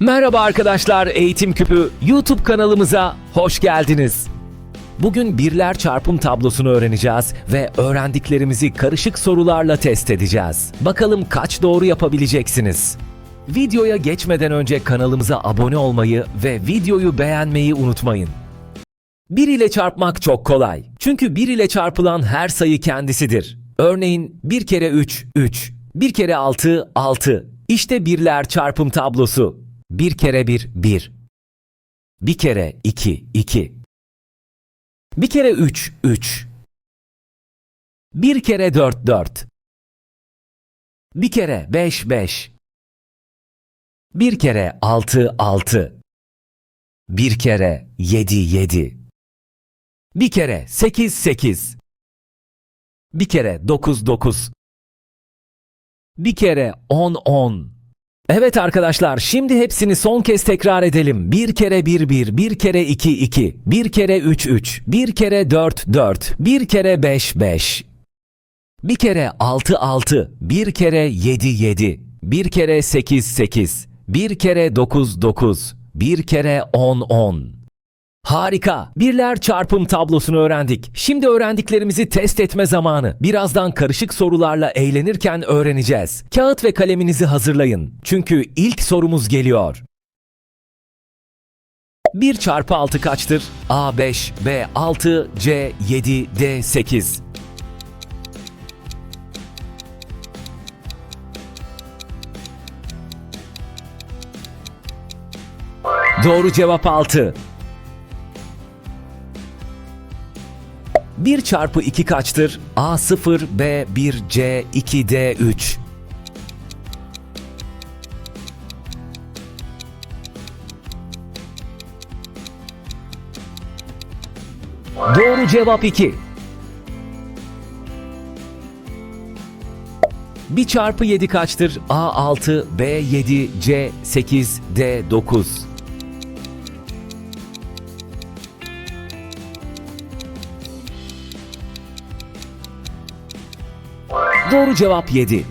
Merhaba arkadaşlar, Eğitim Küpü YouTube kanalımıza hoş geldiniz. Bugün birler çarpım tablosunu öğreneceğiz ve öğrendiklerimizi karışık sorularla test edeceğiz. Bakalım kaç doğru yapabileceksiniz? Videoya geçmeden önce kanalımıza abone olmayı ve videoyu beğenmeyi unutmayın. 1 ile çarpmak çok kolay. Çünkü 1 ile çarpılan her sayı kendisidir. Örneğin 1 kere 3, 3. 1 kere 6, 6. İşte birler çarpım tablosu. 1 kere 1, 1. 1 kere 2, 2. 1 kere 3, 3. 1 kere 4, 4. 1 kere 5, 5. 1 kere 6, 6. 1 kere 7, 7. Bir kere 8 8. Bir kere 9 9. Bir kere 10 10. Evet arkadaşlar şimdi hepsini son kez tekrar edelim. Bir kere 1 1, bir kere 2 2, bir kere 3 3, bir kere 4 4, bir kere 5 5. Bir kere 6 6, bir kere 7 7, bir kere 8 8, bir kere 9 9, bir kere 10 10. Harika. Birler çarpım tablosunu öğrendik. Şimdi öğrendiklerimizi test etme zamanı. Birazdan karışık sorularla eğlenirken öğreneceğiz. Kağıt ve kaleminizi hazırlayın. Çünkü ilk sorumuz geliyor. 1 çarpı 6 kaçtır? A 5, B 6, C 7, D 8. Doğru cevap 6. 1 çarpı 2 kaçtır? A 0, B 1, C 2, D 3. Doğru cevap 2. 1 çarpı 7 kaçtır? A 6, B 7, Doğru cevap 7.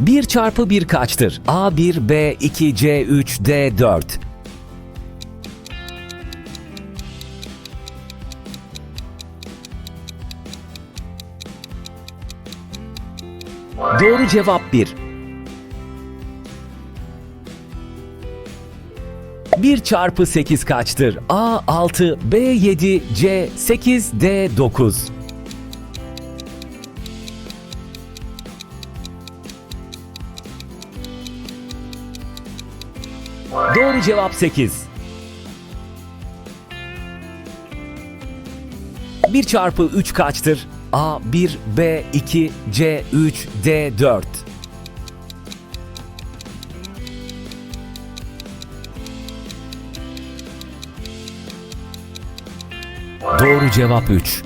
1 çarpı 1 kaçtır? A1, B2, C3, D4. Doğru cevap 1. 1 çarpı 8 kaçtır? A 6, B 7, C 8, D 9. Doğru cevap 8. 1 çarpı 3 kaçtır? A 1, B 2, C 3, D 4. Doğru cevap 3.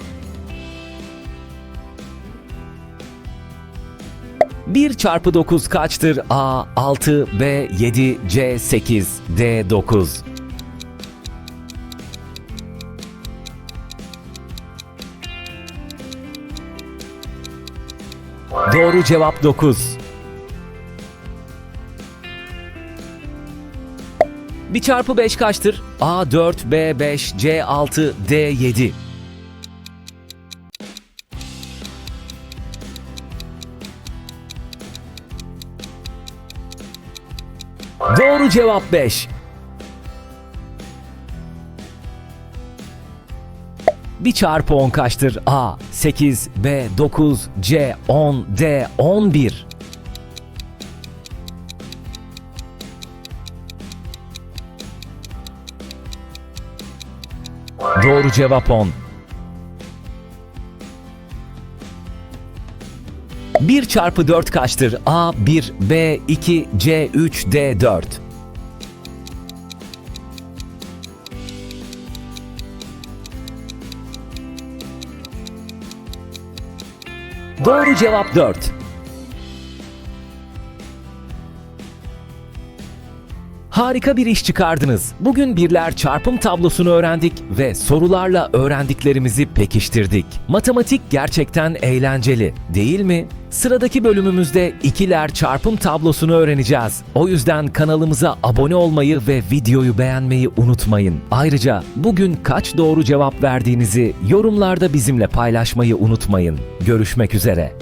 1 çarpı 9 kaçtır? A 6, B 7, C 8, D 9. Doğru cevap 9. 1 çarpı 5 kaçtır? A 4, B 5, C 6, D 7. Doğru cevap 5. Bir çarpı 10 kaçtır? A 8, B 9, C 10, D 11. Doğru cevap 10. 1 çarpı 4 kaçtır? A 1, B 2, C 3, D 4. Doğru cevap 4. Harika bir iş çıkardınız. Bugün birler çarpım tablosunu öğrendik ve sorularla öğrendiklerimizi pekiştirdik. Matematik gerçekten eğlenceli, değil mi? Sıradaki bölümümüzde ikiler çarpım tablosunu öğreneceğiz. O yüzden kanalımıza abone olmayı ve videoyu beğenmeyi unutmayın. Ayrıca bugün kaç doğru cevap verdiğinizi yorumlarda bizimle paylaşmayı unutmayın. Görüşmek üzere.